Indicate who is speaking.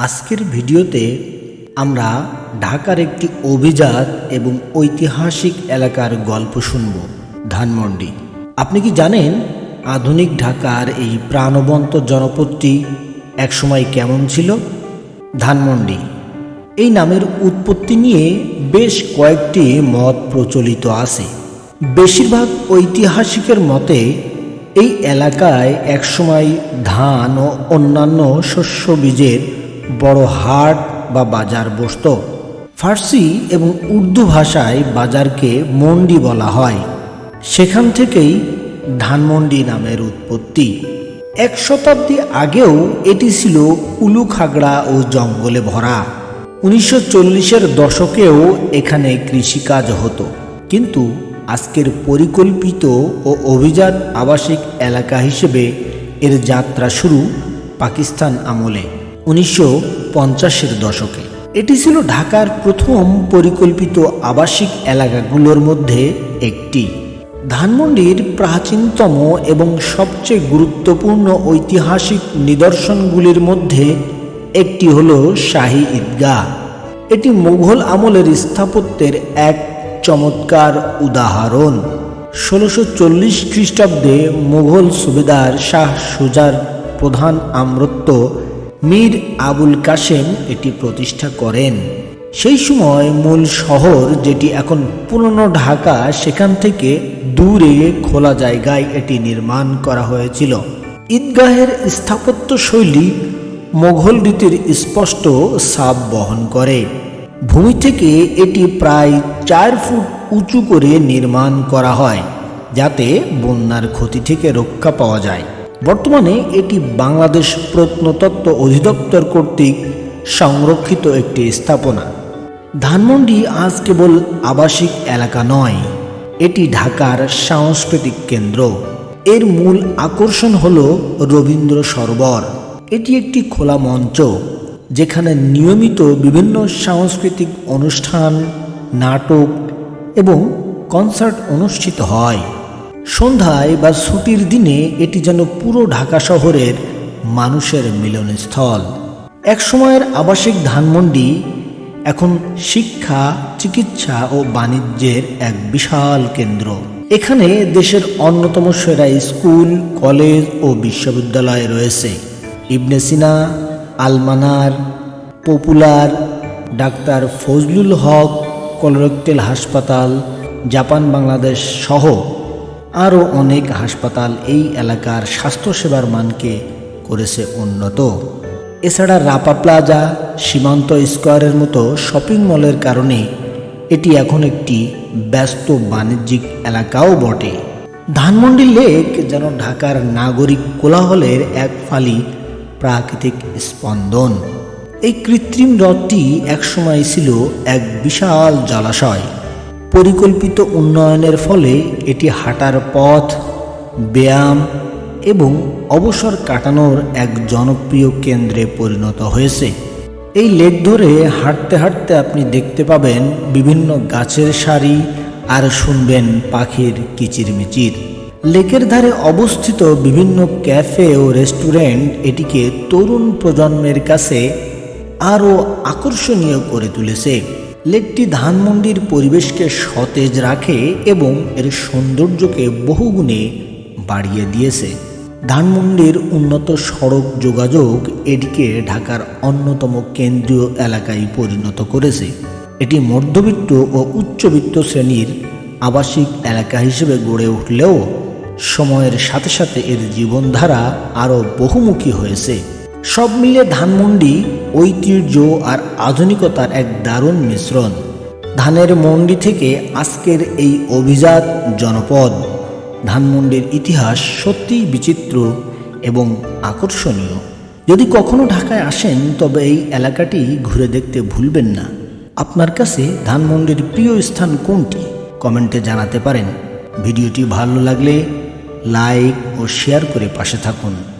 Speaker 1: আজকের ভিডিওতে আমরা ঢাকার একটি অভিজাত এবং ঐতিহাসিক এলাকার গল্প শুনব, ধানমন্ডি। আপনি কি জানেন আধুনিক ঢাকার এই প্রাণবন্ত জনপদটি একসময় কেমন ছিল? ধানমন্ডি। এই নামের উৎপত্তি নিয়ে বেশ কয়েকটি মত প্রচলিত আছে। বেশিরভাগ ঐতিহাসিকের মতে এই এলাকায় একসময় ধান ও অন্যান্য শস্য বীজের বড় হাট বা বাজার বসত। ফার্সি এবং উর্দু ভাষায় বাজারকে মন্ডি বলা হয়। সেখান থেকেই ধানমন্ডি নামের উৎপত্তি। এক শতাব্দী আগেও এটি ছিল উলুখাগড়া ও জঙ্গলে ভরা। উনিশশো চল্লিশের দশকেও এখানে কৃষিকাজ হতো। কিন্তু আজকের পরিকল্পিত ও অভিজাত আবাসিক এলাকা হিসেবে এর যাত্রা শুরু পাকিস্তান আমলে। উনিশশো পঞ্চাশের দশকে। এটি ছিল ঢাকার প্রথম পরিকল্পিত আবাসিক এলাকাগুলোর মধ্যে একটি। ধানমন্ডির প্রাচীনতম এবং সবচেয়ে গুরুত্বপূর্ণ ঐতিহাসিক নিদর্শনগুলির মধ্যে একটি হল শাহী ঈদগাহ। এটি মুঘল আমলের স্থাপত্যের এক চমৎকার উদাহরণ। ষোলোশো চল্লিশ খ্রিস্টাব্দে মুঘল সুবেদার শাহ সুজার প্রধান আমরত্ব মীর আবুল কাশেম এটি প্রতিষ্ঠা করেন। সেই সময় মূল শহর যেটি এখন পুরনো ঢাকা, সেখান থেকে দূরে খোলা জায়গায় এটি নির্মাণ করা হয়েছিল। ঈদগাহের স্থাপত্য শৈলী মোঘল রীতির স্পষ্ট সাপ বহন করে। ভূমি থেকে এটি প্রায় চার ফুট উঁচু করে নির্মাণ করা হয়, যাতে বন্যার ক্ষতি থেকে রক্ষা পাওয়া যায়। বর্তমানে এটি বাংলাদেশ প্রত্নতত্ত্ব অধিদপ্তর কর্তৃক সংরক্ষিত একটি স্থাপনা। ধানমন্ডি আজ কেবল আবাসিক এলাকা নয়, এটি ঢাকার সাংস্কৃতিক কেন্দ্র। এর মূল আকর্ষণ হল রবীন্দ্র সরোবর। এটি একটি খোলা মঞ্চ, যেখানে নিয়মিত বিভিন্ন সাংস্কৃতিক অনুষ্ঠান, নাটক এবং কনসার্ট অনুষ্ঠিত হয়। সন্ধ্যায় বা ছুটির দিনে এটি যেন পুরো ঢাকা শহরের মানুষের মিলনস্থল। একসময়ের আবাসিক ধানমন্ডি এখন শিক্ষা, চিকিৎসা ও বাণিজ্যের এক বিশাল কেন্দ্র। এখানে দেশের অন্যতম সেরা স্কুল, কলেজ ও বিশ্ববিদ্যালয় রয়েছে। Ibn Sina, Almanar, popular, doctor Fazlul Haque, colorectal হাসপাতাল জাপান বাংলাদেশ সহ আরও অনেক হাসপাতাল এই এলাকার স্বাস্থ্যসেবার মানকে করেছে উন্নত। এছাড়া রাপা প্লাজা, সীমান্ত স্কোয়ারের মতো শপিং মলের কারণে এটি এখন একটি ব্যস্ত বাণিজ্যিক এলাকাও বটে। ধানমন্ডি লেক যেন ঢাকার নাগরিক কোলাহলের এক ফালি প্রাকৃতিক স্পন্দন। এই কৃত্রিম হ্রদটি একসময় ছিল এক বিশাল জলাশয়। পরিকল্পিত উন্নয়নের ফলে এটি হাঁটার পথ, ব্যায়াম এবং অবসর কাটানোর এক জনপ্রিয় কেন্দ্রে পরিণত হয়েছে। এই লেক ধরে হাঁটতে হাঁটতে আপনি দেখতে পাবেন বিভিন্ন গাছের সারি আর শুনবেন পাখির কিচিরমিচির। লেকের ধারে অবস্থিত বিভিন্ন ক্যাফে ও রেস্টুরেন্ট এটিকে তরুণ প্রজন্মের কাছে আরও আকর্ষণীয় করে তুলেছে। লেকটি ধানমন্ডির পরিবেশকে সতেজ রাখে এবং এর সৌন্দর্যকে বহুগুণে বাড়িয়ে দিয়েছে। ধানমন্ডির উন্নত সড়ক যোগাযোগ এটিকে ঢাকার অন্যতম কেন্দ্রীয় এলাকায় পরিণত করেছে। এটি মধ্যবিত্ত ও উচ্চবিত্ত শ্রেণির আবাসিক এলাকা হিসেবে গড়ে উঠলেও সময়ের সাথে সাথে এর জীবনধারা আরও বহুমুখী হয়েছে। সব মিলে ধানমন্ডি, ঐতিহ্য আর আধুনিকতার এক দারুণ মিশ্রণ। ধানের মন্ডি থেকে আজকের এই অভিজাত জনপদ। ধানমন্ডির ইতিহাস সত্যিই বিচিত্র এবং আকর্ষণীয়। যদি কখনো ঢাকায় আসেন, তবে এই এলাকাটি ঘুরে দেখতে ভুলবেন না। আপনার কাছে ধানমন্ডির প্রিয় স্থান কোনটি? কমেন্টে জানাতে পারেন। ভিডিওটি ভালো লাগলে লাইক ও শেয়ার করে পাশে থাকুন।